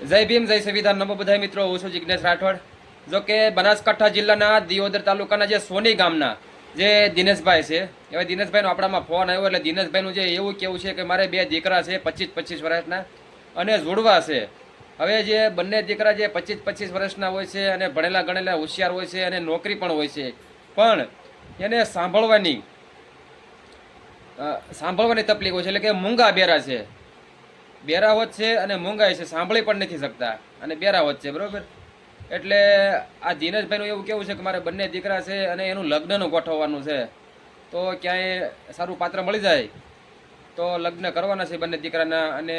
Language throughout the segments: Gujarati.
જય ભીમ, જય સંવિધાન. નમો બધા મિત્રો, હું છું જિજ્ઞેશ રાઠોડ. જો કે બનાસકાંઠા જિલ્લાના દિયોદર તાલુકાના જે સોની ગામના જે દિનેશભાઈ છે એવા દિનેશભાઈનો આપણામાં ફોન આવ્યો એટલે દિનેશભાઈનું જે એવું કેવું છે કે મારે બે દીકરા છે પચીસ પચીસ વર્ષના અને જોડવા છે. હવે જે બંને દીકરા જે પચીસ પચીસ વર્ષના હોય છે અને ભણેલા ગણેલા હોશિયાર હોય છે અને નોકરી પણ હોય છે. પણ એને સાંભળવાની સાંભળવાની તકલીફ હોય છે એટલે કે મૂંગા બેરા છે. બેરાવત છે અને મોંઘાઈ છે, સાંભળી પણ નથી શકતા. અને બેરાવત છે, બરોબર? એટલે આ દિનેશભાઈનું એવું કેવું છે કે મારે બંને દીકરા છે અને એનું લગ્નનું ગોઠવવાનું છે. તો ક્યાંય સારું પાત્ર મળી જાય? તો લગ્ન કરવાના છે બંને દીકરાના અને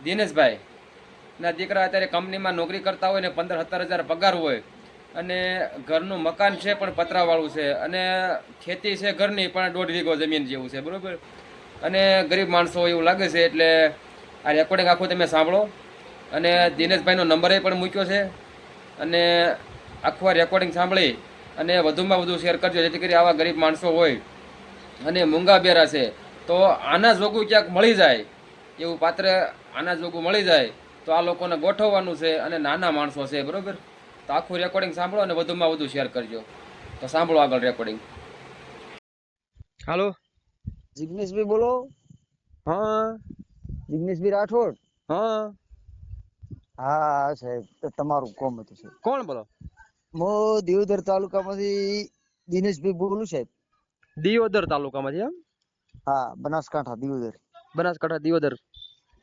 દિનેશભાઈ ના દીકરા અત્યારે કંપનીમાં નોકરી કરતા હોય ને પંદર સત્તર હજાર પગાર હોય અને ઘરનું મકાન છે પણ પતરાવાળું છે અને ખેતી છે ઘરની પણ દોઢ વીઘો જમીન જેવું છે, બરોબર? અને ગરીબ માણસો એવું લાગે છે એટલે આ રેકોર્ડિંગ આખું તમે સાંભળો. અને દિનેશભાઈનો નંબર પણ મૂક્યો છે. અને આખું આ રેકોર્ડિંગ સાંભળી અને વધુમાં વધુ શેર કરજો જેથી કરી આવા ગરીબ માણસો હોય અને મૂંગા બેરા છે. તો આના જોગું ક્યાંક મળી જાય એવું પાત્ર આના જોગું મળી જાય તો આ લોકોને ગોઠવવાનું છે અને નાના માણસો છે બરાબર? તો આખું રેકોર્ડિંગ સાંભળો અને વધુમાં વધુ શેર કરજો. તો સાંભળો આગળ રેકોર્ડિંગ હાલો? જિગ્નેશભાઈ બોલો. હા. જિગ્નેશભાઈ રાઠોડ? હા. હા સાહેબ તો તમારું કોમ હતું સાહેબ. કોણ બોલો? મો દિયોદર તાલુકામાંથી દિનેશભાઈ બોલું સાહેબ. દિયોદર તાલુકામાંથી એમ? હા બનાસકાંઠા દિયોદર. બનાસકાંઠા દિયોદર.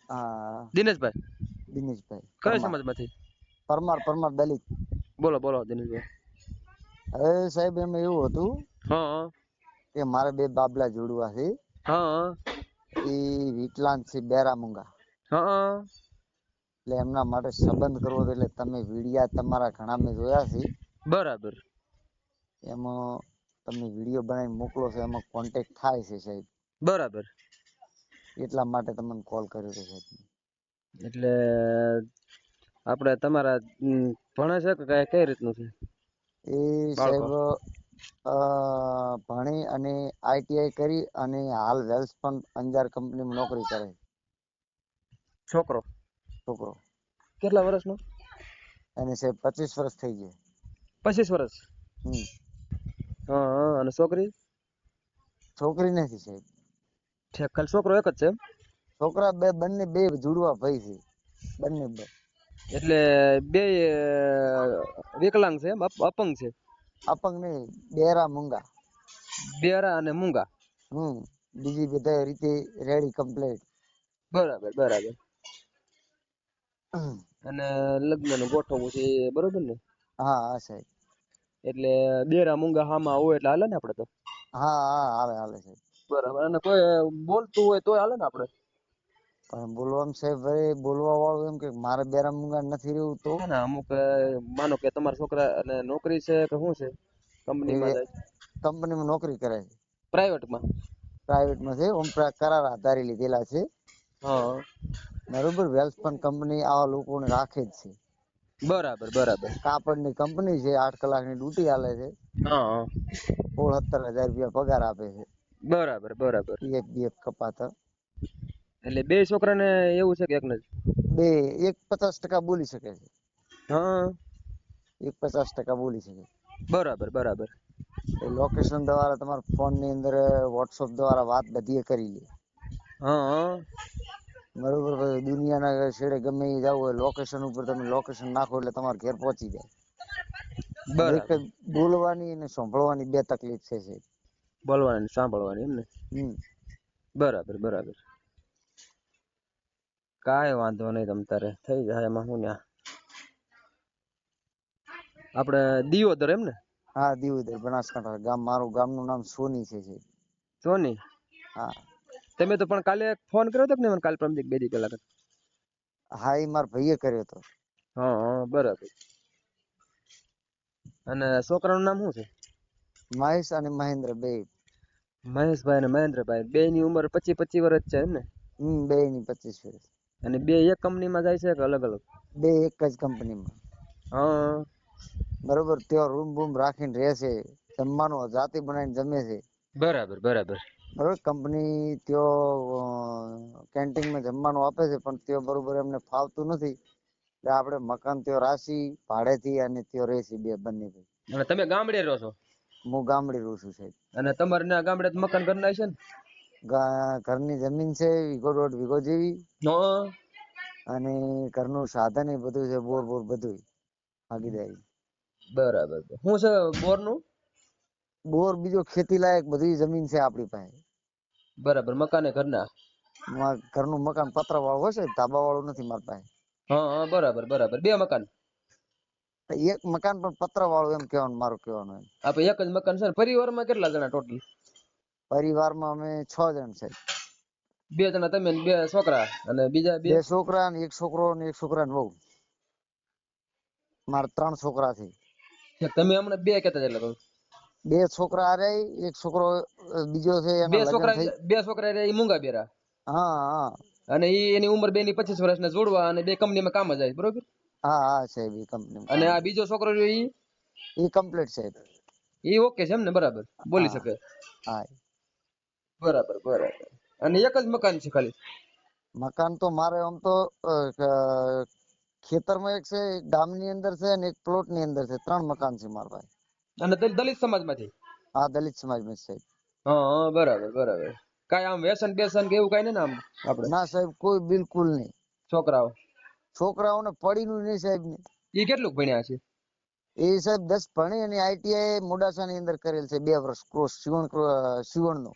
હા. દિનેશભાઈ? દિનેશભાઈ. કઈ. સમાજમાંથી? પરમાર પરમાર દલિત. બોલો બોલો દિનેશભાઈ. હવે સાહેબ એમાં એવું હતું હા. કે મારે બે બાબલા જોડવા છે. હા. એ વિકલાંગ છે બેરામુંગા હા. એટલે એમના માટે સંબંધ કરવો હતો એટલે તમે વિડિયા તમારા ઘણા મેં જોયા છે. બરાબર. એમાં તમે વીડિયો બનાવી મોકલો છો એમાં કોન્ટેક્ટ થાય છે સાહેબ. બરાબર. એટલા માટે તમને કોલ કર્યો છે સાહેબ. એટલે આપણે તમારા ભણે છે કે કઈ રીતનું છે? એ સાહેબ ભણી અને આઈટીઆઈ કરી અને હાલ વેલ્સપન અંજાર કંપનીમાં નોકરી કરે છોકરો? છોકરો. કેટલા વર્ષનો? એને સાહેબ પચીસ વર્ષ થઈ ગયા. પચીસ વર્ષ? હા અને છોકરી? છોકરી નથી સાહેબ. ઠેકલ છોકરો એક જ છે છોકરા બે બંને બે જુડવા ભાઈ છે. બંને બે. એટલે બે વિકલાંગ છે અપંગ છે? અપંગ નહીં બેરા મૂંગા. બેરા અને મૂંગા? હમ બીજી બધા રીતે રેડી કમ્પ્લેટ બરાબર બરાબર. અને લગ્નનું ગોઠવવું છે બરોબર ને? હા હા સાહેબ. એટલે બેરા મૂંગા હામાં હોય એટલે હાલે ને આપણે તો? હા હા હાલે હાલે સાહેબ. બરાબર અને કોઈ બોલતું હોય તોય હાલે ને આપણે પણ બોલવામાં સાહેબ ભાઈ બોલવા વાળું એમ કે મારે બેરા મુંગા નથી રહ્યું તો? ના અમુક માનો કે તમારા છોકરા અને નોકરી છે કે શું છે? કંપનીમાં કંપનીમાં નોકરી કરે છે. પ્રાઇવેટમાં પ્રાઇવેટમાં છે ઓમ કરાર આધારે લીધેલા છે. હા. બરોબર વેલ્સપન કંપની આવા લોકોને રાખે જ છે. બરાબર બરાબર. કાપડની કંપની છે આઠ કલાકની ડ્યુટી આલે છે. હા. હા સોળ સત્તર હજાર રૂપિયા પગાર આપે છે. બરાબર બરાબર. પીએફ એક કપાતા. એટલે બે છોકરાને એવું છે કે એકને બે એક પચાસ ટકા બોલી શકે છે. હા. એક પચાસ ટકા બોલી શકે બરાબર બરાબર. લોકેશન દ્વારા તમારા ફોનની અંદર વોટ્સઅપ દ્વારા વાત બધી કરી લે. હા. બરોબર દુનિયાના છેડે ગમે એ જાવ હોય લોકેશન ઉપર તમે લોકેશન નાખો એટલે તમારા ઘેર પહોંચી જાય. એક બરાબર બોલવાની અને સાંભળવાની બે તકલીફ છે બોલવાની સાંભળવાની એમ ને? બરાબર બરાબર. કાંઈ વાંધો નહીં તમ તારે. થઈ જાય એમાં હું ન્યા. આપણે દિયોદર એમ ને? હા દિયોદર બનાસકાંઠા ગામ મારું ગામનું નામ સોની છે છે સોની? હા. તમે તો પણ કાલે ફોન કર્યો હતો કે નહીં મને કાલ પરમ બે દી પહેલા હા એ મારા ભાઈએ કર્યો હતો. હા હા બરાબર. અને છોકરાનું નામ શું છે? મહેશ અને મહેન્દ્ર બે. મહેશભાઈ અને મહેન્દ્રભાઈ. બે ની ઉંમર પચીસ પચીસ વર્ષ છે એમ ને? હમ બે ની પચીસ વર્ષ. અને બે એક કંપનીમાં જાય છે કે અલગ અલગ? બે એક જ કંપનીમાં. હા. બરોબર ત્યાં રૂમ બૂમ રાખીને રહે છે જમવાનું જાતે બનાવીને જમે છે. બરાબર બરાબર. બરોબર કંપની ત્યાં કેન્ટીનમાં જમવાનું આપે છે પણ ત્યાં બરોબર એમને ફાવતું નથી. એટલે આપણે મકાન ત્યો રાશી ભાડેથી અને ત્યો રેસી બે બંને અને તમે ગામડે રહો છો? હું ગામડે રહું છું સાહેબ. અને તમારે ના ગામડે મકાન ઘર છે ગા- ઘરની જમીન છે વીઘો દોઢ વીઘો જેવી. ને. અને ઘરનું સાધન એ બધું છે બોર બોર બધું ભાગીદારી બરાબર. શું છે બોરનું? બોર બીજો ખેતી લાયક બધી જમીન છે આપણી પાસે. બરાબર. મકાને ઘરના? ઘરનું મકાન પતરા વાળું હશે ધાબા વાળું નથી મારી પાસે. હા હા બરાબર બરાબર. બે મકાન? એક મકાન પણ પતરા વાળું એમ કહેવાનું મારું કહેવાનું એમ. આપણે એક જ મકાન છે ને પરિવારમાં કેટલા જણા ટોટલ? પરિવારમાં અમે છ જણ છે. બે જણા તમે ને બે છોકરા અને બીજા બે? છોકરા ને એક છોકરો ને એક છોકરા ને વહુ મારે ત્રણ છોકરા છે. તમે હમણાં બે કેતા એટલે કહું. બે છોકરા હારે એક છોકરો બીજો છે બે છોકરા બે છોકરા રહ્યા ઈ મૂંગા બેરા? હા હા. અને ઈ એની ઉંમર બે ની પચીસ વર્ષના જોડવા અને બે કંપનીમાં કામ જાય બરોબર? હા હા સાહેબ એ કંપની અને આ બીજો છોકરો રહ્યો ઈ? એ કમ્પ્લીટ સાહેબ. ઈ ઓકે છે એમ ને બરાબર. બોલી. શકે. હા. બરાબર બરાબર. અને એક જ મકાન છે ખાલી? મકાન તો મારે આમ તો ખેતરમાં એક છે એક ગામની અંદર છે અને એક પ્લોટની અંદર છે. ત્રણ મકાન છે મારા ભાઈ. અને દલ- દલિત સમાજમાંથી? હા દલિત સમાજમાં છે. હા બરાબર બરાબર. કાંઈ આમ વ્યસન બેસન કે એવું કાંઈ નહીં ને આમ આપણે ના સાહેબ કોઈ બિલકુલ નહીં. છોકરાઓ? છોકરાઓને પડીનું નહીં સાહેબ ને. એ કેટલું ભણ્યા છે? એ સાહેબ દસ ભણી અને આઈટીઆઈ મોડાસાની અંદર કરેલ છે બે વર્ષ કોર્સ શિવણ સીવણ નો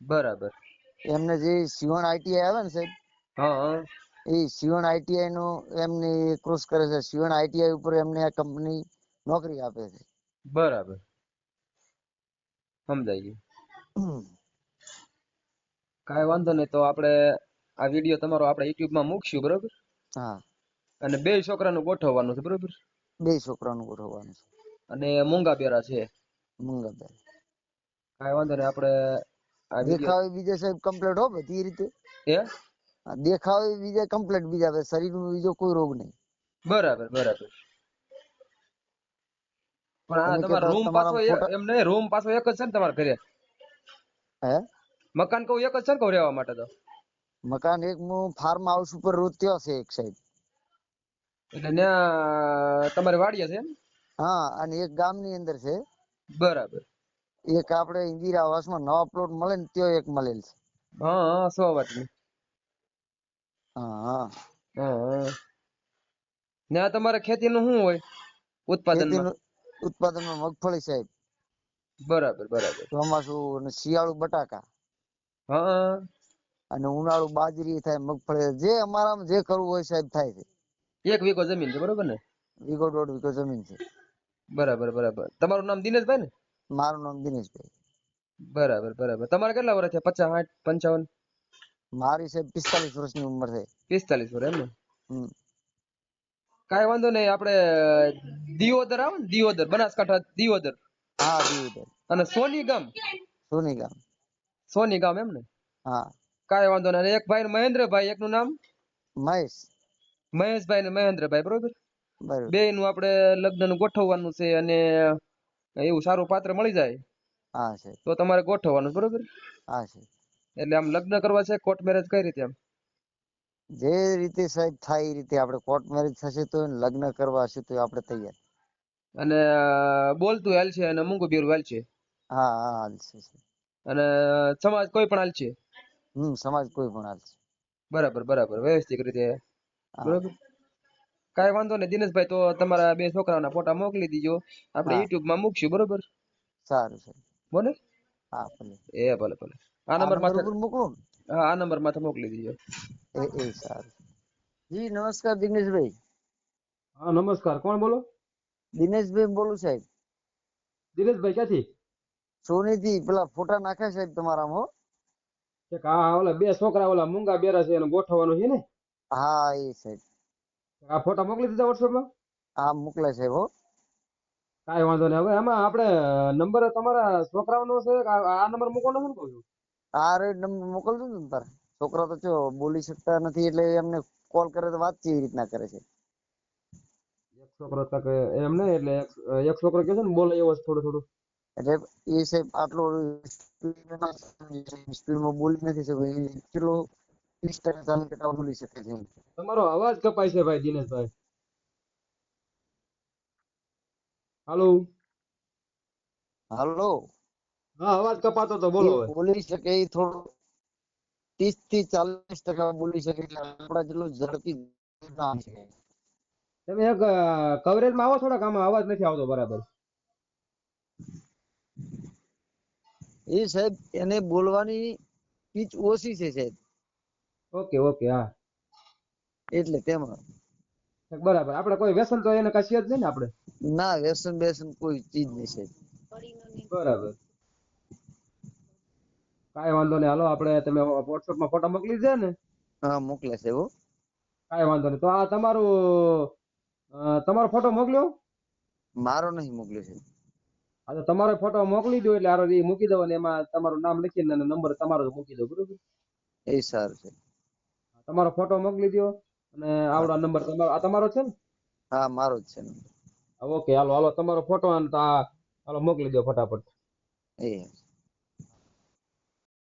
બરાબર. એમને જે સિવણ આઈટીઆઈ આવે ને સાહેબ હા. એ સિવણ આઈટીઆઈ નો એમને ક્રોસ કરે છે. સિવણ આઈટીઆઈ ઉપર એમને આ કંપની નોકરી આપે છે. બરાબર. સમજાઈ ગયું. કાંઈ વાંધો નહીં તો આપણે આ વીડિયો તમારો આપણે યુટ્યુબમાં માં મૂકશું બરોબર? હા. અને બે છોકરાનું ગોઠવવાનું છે બરોબર? બે છોકરાનું ગોઠવવાનું છે. અને મૂંગા બેરા છે. મૂંગા પેરા કાંઈ વાંધો નહીં આપણે દેખાવ બીજે સાહેબ કમ્પ્લીટ હો બધી રીતે. હા, દેખાવ બીજે કમ્પ્લીટ બીજા શરીરમાં બીજો કોઈ રોગ નહીં. બરાબર બરાબર. પણ આ તમારો રૂમ પાછો એમ નહીં રૂમ પાછો એક જ છે ને તમારા ઘરે? હે? મકાન કહું એક જ છે ને કહું રહેવા માટે તો? મકાન એક હું ફાર્મ હાઉસ ઉપર રોજ ત્યાં છે એક સાઈડ એટલે ત્યાં તમારે વાડી છે હા અને એક ગામની અંદર છે. બરાબર. એક આપણે ઇન્દિરા આવાસમાં નવા પ્લોટ મળે ને ત્યાં એક મળેલ છે. હા હા સો વાતની હા. હા ને આ તમારે ખેતીનું શું હોય? ઉત્પાદનમાં? ઉત્પાદન ઉત્પાદનમાં મગફળી સાહેબ. બરાબર બરાબર. ચોમાસું અને શિયાળુ બટાકા. હા અને ઉનાળુ બાજરી થાય મગફળી જે અમારામાં જે કરવું હોય સાહેબ થાય છે. એક વીઘો જમીન છે બરોબર ને? વીઘો દોઢ વીઘો જમીન છે. બરાબર બરાબર. તમારું નામ દિનેશભાઈ ને? મારું નામ દિનેશભાઈ. બરાબર બરાબર. તમારે કેટલા વર્ષ છે પચાસ સાઠ પંચાવન? મારી છે પિસ્તાલીસ વર્ષની ઉંમર છે. પિસ્તાલીસ વર્ષ એમ ને? કાંઈ વાંધો નહીં આપણે દિયોદર આવે ને? દિયોદર બનાસકાંઠા દિયોદર. હા દિયોદર. અને સોની ગામ? સોની ગામ. સોની ગામ એમ ને? હા. કાંઈ વાંધો નહીં. એક ભાઈ મહેન્દ્રભાઈ એકનું નામ? મહેશ. મહેશભાઈ ને મહેન્દ્રભાઈ બરોબર? બે નું આપણે લગ્ન ગોઠવવાનું છે અને એવું સારું પાત્ર મળી જાય હા છે તો તમારે ગોઠવવાનું બરોબર? હા છે એટલે આમ લગ્ન કરવા છે કોર્ટ મેરેજ કઈ રીતે આમ? જે રીતે સાહેબ થાય એ રીતે આપણે કોર્ટ મેરેજ થશે તો લગ્ન કરવા હશે તો આપણે તૈયાર. અને બોલતું હાલ છે અને મૂંગું બેરું હાલ છે? હા હા હાલ છે અને સમાજ કોઈ પણ હાલ છે? હમ સમાજ કોઈ પણ હાલ છે. બરાબર બરાબર વ્યવસ્થિત રીતે. બરોબર? કાંઈ વાંધો નહીં. દિનેશભાઈ તો તમારા બે છોકરાઓના ફોટા મોકલી દીજો. આપણે. માં મૂકશું બરોબર? સારું સાહેબ બોલે? હા ભલે. એ ભલે ભલે. આ નંબર માથે મોકલું હા આ નંબર માથે મોકલી દીજો. એ એ સારું. જી નમસ્કાર દિનેશભાઈ. હા નમસ્કાર. કોણ બોલો? દિનેશભાઈ બોલું સાહેબ. દિનેશભાઈ ક્યાંથી? સોનીથી. પેલા ફોટા નાખ્યા સાહેબ તમારા હો. હા ઓલા બે છોકરા ઓલા મૂંગા બેરા છે એનું ગોઠવવાનું છે ને? હા એ સાહેબ. આ ફોટા મોકલી દીધા વોટ્સએપમાં હા મોકલે સાહેબ હો. કાંઈ વાંધો નહીં. હવે એમાં આપણે નંબર તમારા છોકરાઓનો છે આ નંબર મોકલો છે ને કહું છું આ રેડ નંબર મોકલજો ને તારે. છોકરા તો જો બોલી શકતા નથી એટલે એમને કોલ કરે તો વાત કેવી રીતના કરે છે. એક છોકરો તક એમ નહીં એટલે એક છોકરો કહે છે ને બોલે એવો છે થોડું થોડું. એટલે એ સાહેબ આટલો સ્પીડમાં બોલી નથી શકતો. એ કેટલો ત્રીસ ટકા ચાલીસ ટકા લઈ શકે છે તમારો અવાજ કપાય છે ભાઈ દિનેશભાઈ. હાલો હાલો હા અવાજ કપાતો તો બોલો બોલી શકે એ થોડો ત્રીસથી ચાલીસ ટકા બોલી શકે એટલે આપણા જેટલો ઝડપી તમે એક કવરેજમાં આવો થોડાક આમાં અવાજ નથી આવતો બરાબર. એ સાહેબ એને બોલવાની પીચ ઓછી છે સાહેબ. ઓકે ઓકે હા. એટલે તેમાં. બરાબર. આપણે કોઈ વ્યસન તો એને કશી જ નહીં ને આપણે? ના વ્યસન બેસન કોઈ ચીજ નહીં છે. બરાબર. કાંઈ વાંધો નહીં. હાલો આપણે તમે વોટ્સઅપમાં ફોટો મોકલી દે ને? હા મોકલે છે હો. કાંઈ વાંધો નહીં. તો આ તમારું તમારો ફોટો મોકલ્યો? મારો નહીં મોકલ્યો છે. હા તો તમારો ફોટો મોકલી દો એટલે આરો એ મૂકી દો અને એમાં તમારું નામ લખીને અને નંબર તમારો મૂકી દો બરોબર? એ સારું છે. તમારો ફોટો મોકલી દો અને આવડો નંબર તમારો આ તમારો છે ને? હા મારો જ છે. ઓકે હાલો હાલો તમારો ફોટો અને હાલો મોકલી દો ફટાફટ. એ.